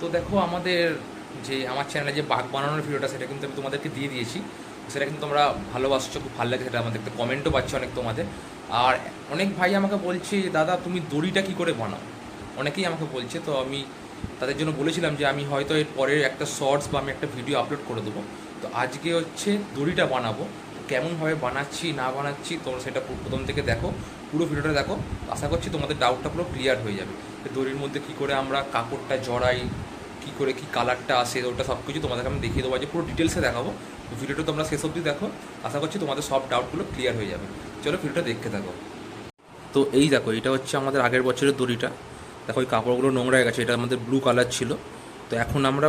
তো দেখো আমাদের যে, আমার চ্যানেলে যে বাঘ বানানোর ভিডিওটা, সেটা কিন্তু আমি তোমাদেরকে দিয়ে দিয়েছি। সেটা কিন্তু তোমরা ভালোবাসছো, খুব ভালো লাগে সেটা আমাদের কমেন্টও পাচ্ছি অনেক তোমাদের। আর অনেক ভাই আমাকে বলছে দাদা, তুমি দড়িটা কি করে বানাও? অনেকেই আমাকে বলছে, তো আমি তাদের জন্য বলেছিলাম যে, আমি হয়তো এর পরে একটা শর্টস বা আমি একটা ভিডিও আপলোড করে দেবো। তো আজকে হচ্ছে দড়িটা বানাবো। কেমনভাবে বানাচ্ছি, না বানাচ্ছি, তোমরা সেটা প্রথম থেকে দেখো। পুরো ভিডিওটা দেখো। আশা করছি তোমাদের ডাউটটা পুরো ক্লিয়ার হয়ে যাবে। দড়ির মধ্যে কী করে আমরা কাপড়টা জড়াই কী করে কী কালারটা আসে, ওটা সব কিছু তোমাদেরকে আমি দেখিয়ে দেবো। যে পুরো ডিটেলসে দেখাবো। ভিডিওটা তোমরা শেষ অবধি দেখো। আশা করছি তোমাদের সব ডাউটগুলো ক্লিয়ার হয়ে যাবে। চলো ভিডিওটা দেখতে থাকো। তো এই দেখো, এটা হচ্ছে আমাদের আগের বছরের দড়িটা। দেখো, এই কাপড়গুলো নোংরা হয়ে গেছে। এটা আমাদের ব্লু কালার ছিল। তো এখন আমরা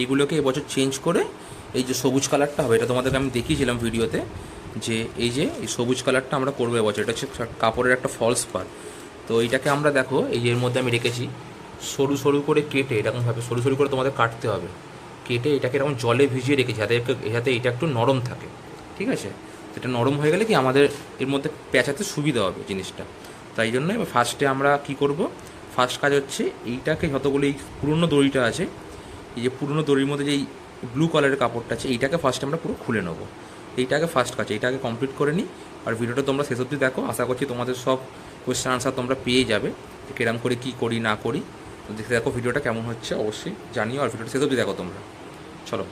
এইগুলোকে এবছর চেঞ্জ করে এই যে সবুজ কালারটা হবে, এটা তোমাদেরকে আমি দেখিয়েছিলাম ভিডিওতে যে এই যে এই সবুজ কালারটা আমরা করব এবছর। এটা হচ্ছে কাপড়ের একটা ফলস পার তো এইটাকে আমরা দেখো, এই এর মধ্যে আমি রেখেছি। সরু সরু করে কেটে এরকমভাবে, সরু সরু করে তোমাদের কাটতে হবে। কেটে এটাকে এরকম জলে ভিজিয়ে রেখেছি যাতে যাতে এটা একটু নরম থাকে। ঠিক আছে? সেটা নরম হয়ে গেলে কি আমাদের এর মধ্যে পেঁচাতে সুবিধা হবে জিনিসটা। তাই জন্য এবার ফার্স্টে আমরা কি করব? ফার্স্ট কাজ হচ্ছে এইটাকে যতগুলো এই পুরনো দড়িটা আছে, এই যে পুরনো দড়ির মধ্যে যেই ব্লু কালারের কাপড়টা আছে, এইটাকে ফার্স্ট আমরা পুরো খুলে নেব। এইটাকে ফার্স্ট কাজ, এইটাকে কমপ্লিট করে নিই। আর ভিডিওটা তোমরা শেষ অবধি দেখো। আশা করছি তোমাদের সব কোয়েশ্চেন আনসার তোমরা পেয়ে যাবে যে কিরম করে কী করি, না করি। তো দেখে দেখো ভিডিওটা কেমন হচ্ছে, অবশ্যই জানিও, আর ভিডিওটা শেষ অবধি দেখো তোমরা। চলো।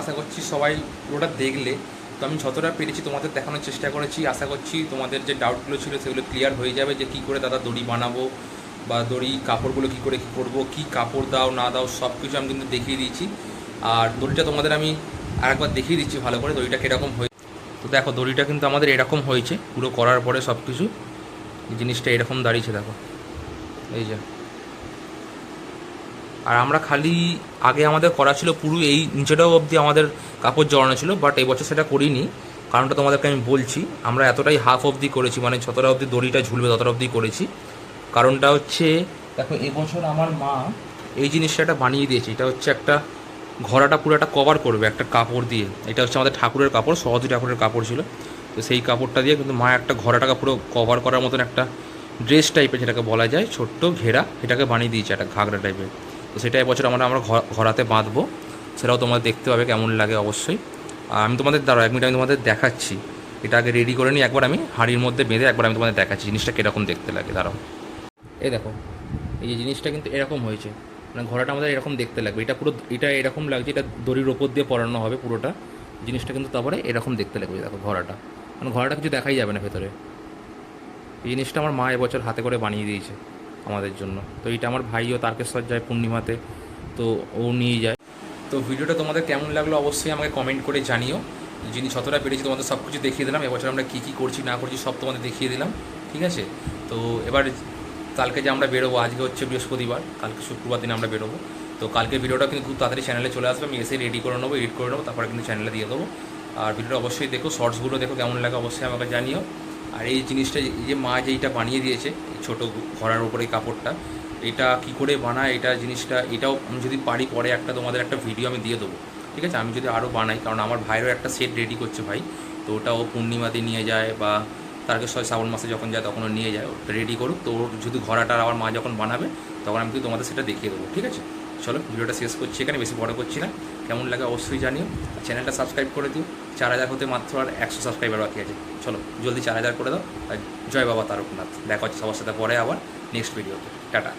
আশা করছি সবাই পুরোটা দেখলে। তো আমি যতটা পেরেছি তোমাদের দেখানোর চেষ্টা করেছি। আশা করছি তোমাদের যে ডাউটগুলো ছিল সেগুলো ক্লিয়ার হয়ে যাবে যে কী করে দাদা দড়ি বানাবো বা দড়ি কাপড়গুলো কী করে কী করব, কী কাপড় দাও, না দাও সব কিছু আমি কিন্তু দেখিয়ে দিয়েছি। আর দড়িটা তোমাদের আমি আরেকবার দেখিয়ে দিচ্ছি ভালো করে দড়িটা কীরকম হয়ে তো দেখো, দড়িটা কিন্তু আমাদের এরকম হয়েছে। পুরো করার পরে সব কিছু জিনিসটা এরকম দাঁড়িয়েছে, দেখো। এই যে। আর আমরা খালি আগে আমাদের করা ছিল পুরো এই নিচেটাও অবধি আমাদের কাপড় জড়ানো ছিল বাট এবছর সেটা করিনি। কারণটা তোমাদেরকে আমি বলছি, আমরা এতটাই হাফ অবধি করেছি মানে যতটা অবধি দড়িটা ঝুলবে ততটা অবধি করেছি। কারণটা হচ্ছে, দেখো এবছর আমার মা এই জিনিসটা একটা বানিয়ে দিয়েছে। এটা হচ্ছে একটা ঘোড়াটা পুরো একটা কভার করবে, একটা কাপড় দিয়ে। এটা হচ্ছে আমাদের ঠাকুরের কাপড় সহজী ঠাকুরের কাপড় ছিল। তো সেই কাপড়টা দিয়ে কিন্তু মা একটা ঘোড়াটাকে পুরো কভার করার মতন একটা ড্রেস টাইপের যেটাকে বলা যায়, ছোট্ট ঘেরা, এটাকে বানিয়ে দিয়েছে, একটা ঘাগরা টাইপের সেটা এবছর আমরা আমরা ঘ- ঘোড়াতে বাঁধবো। সেটাও তোমাদের দেখতে পাবে, কেমন লাগে অবশ্যই। আর আমি তোমাদের, দাঁড়াও, এক মিনিট আমি তোমাদের দেখাচ্ছি। এটা আগে রেডি করে নিই একবার আমি হাঁড়ির মধ্যে বেঁধে একবার আমি তোমাদের দেখাচ্ছি, জিনিসটা কীরকম দেখতে লাগে, দাঁড়াও। এই দেখো, এই যে জিনিসটা কিন্তু এরকম হয়েছে। মানে ঘোড়াটা আমাদের এরকম দেখতে লাগবে। এটা পুরো, এটা এরকম লাগছে, এটা দড়ির ওপর দিয়ে পরানো হবে পুরোটা। জিনিসটা কিন্তু তারপরে এরকম দেখতে লাগবে দেখো ঘোড়াটা। মানে ঘোড়াটা কিছু দেখাই যাবে না ভেতরে। এই জিনিসটা আমার মা এবছর হাতে করে বানিয়ে দিয়েছে। আমাদের জন্য। তো এটা আমার ভাইও তারকেশ্বর যায় পূর্ণিমাতে, তো ও নিয়ে যায়। তো ভিডিওটা তোমাদের কেমন লাগল অবশ্যই আমাকে কমেন্ট করে জানিও। যিনি যতটা পেরেছি তোমাদের সব কিছু দেখিয়ে দিলাম। এবছর আমরা কী কী করছি, না করছি, সব তোমাদের দেখিয়ে দিলাম। ঠিক আছে? তো এবার কালকে যে আমরা বেরোবো, আজকে হচ্ছে বৃহস্পতিবার, কালকে শুক্রবার দিন আমরা বেরোবো। তো কালকে ভিডিওটা কিন্তু খুব তাড়াতাড়ি চ্যানেলে চলে আসবে। আমি এসে রেডি করে নেব এডিট করে নেব, তারপরে কিন্তু চ্যানেলে দিয়ে দেবো। আর ভিডিওটা অবশ্যই দেখো শর্টসগুলো দেখো, কেমন লাগে অবশ্যই আমাকে জানিও। আর এই জিনিসটা যে মা যে এইটা বানিয়ে দিয়েছে ছোটো ঘোড়ার উপরে কাপড়টা। এটা কি করে বানায়, এটা জিনিসটা, এটাও আমি যদি পারি পরে একটা তোমাদের একটা ভিডিও আমি দিয়ে দেবো। ঠিক আছে? আমি যদি আরও বানাই, কারণ আমার ভাইয়েরও একটা সেট রেডি করছে ভাই। তো ওটা ও পূর্ণিমাতে নিয়ে যায় বা তারকেশ্বর শ্রাবণ মাসে যখন যায় তখন ও নিয়ে যায়। রেডি করুক। তো ওর যদি ঘোড়াটা আমার মা যখন বানাবে, তখন আমি কিন্তু তোমাদের সেটা দেখিয়ে দেবো। ঠিক আছে? চলো, ভিডিওটা শেষ করছি, এখানে বেশি বড় করছি না। কেমন লাগে অবশ্যই জানিও। চ্যানেলটা সাবস্ক্রাইব করে দিও। চার হাজার হতে মাত্র আর একশো সাবস্ক্রাইবার বাকি আছে। চলো, জলদি চার হাজার করে দাও। আর জয় বাবা তারকনাথ। দেখা হচ্ছে সবার সাথে পরে আবার নেক্সট ভিডিওতে টাটা।